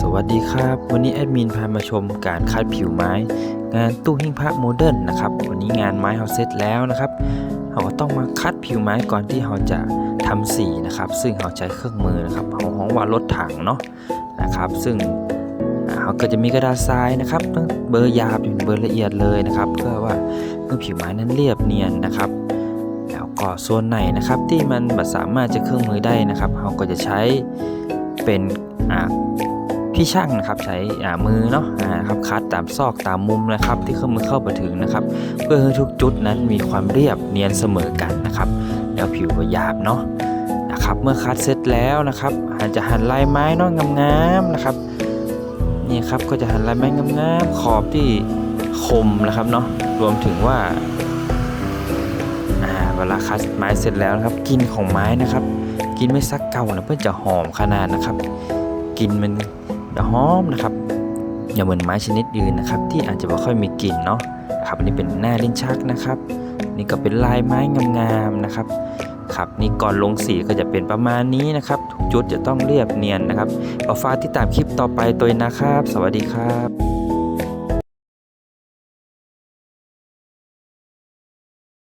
สวัสดีครับ วันนี้แอดมินพามาชมการคัดผิวไม้ งานตู้หิ้งพระโมเดิร์นนะครับ วันนี้งานไม้เราเสร็จแล้วนะครับเราก็ต้องมาคัดผิวไม้ก่อนที่เราจะทำสีนะครับ ซึ่งเราใช้เครื่องมือนะครับเราห้องว่ารถถังเนาะนะครับ ซึ่งอ่าเราก็จะมีกระดาษทรายนะครับเบอร์ยาบถึงเบอร์ละเอียดเลยนะครับ เพื่อว่าเมื่อผิวไม้นั้นเรียบเนียนนะครับ แล้วก็ส่วนไหนนะครับที่มันสามารถจะเครื่องมือได้นะครับเราก็จะใช้เป็นอ่า พี่ช่างนะครับใช้อามือเนาะอ่าครับคัดตามซอกตามมุมนะครับ ที่เครื่องมือเข้าไปถึงนะครับ เพื่อให้ทุกจุดนั้นมีความเรียบเนียนเสมอกันนะครับ แล้วผิวก็หยาบเนาะนะครับเมื่อคัดเสร็จแล้วนะครับอาจจะหั่นลายไม้เนาะงามๆนะครับนี่ครับก็จะหั่นลายไม้งามๆขอบที่คมนะครับเนาะรวมถึงว่าอ่าเวลาคัดไม้เสร็จแล้วนะครับกินของไม้นะครับ กินไม่ซักเก่านะเพื่อจะหอมขนาดนะครับ กินมัน จะหอมนะครับอย่าเหมือนไม้ชนิดอื่นนะครับ ที่อาจจะไม่ค่อยมีกลิ่นเนาะครับอันนี่เป็นหน้าลิ้นชักนะครับ นี่ก็เป็นลายไม้งามๆนะครับครับนี่ก่อนลงสีก็จะเป็นประมาณนี้นะครับ ทุกจุดจะต้องเรียบเนียนนะครับเอาฝากติดตามคลิปต่อไปตัวนะครับ สวัสดีครับ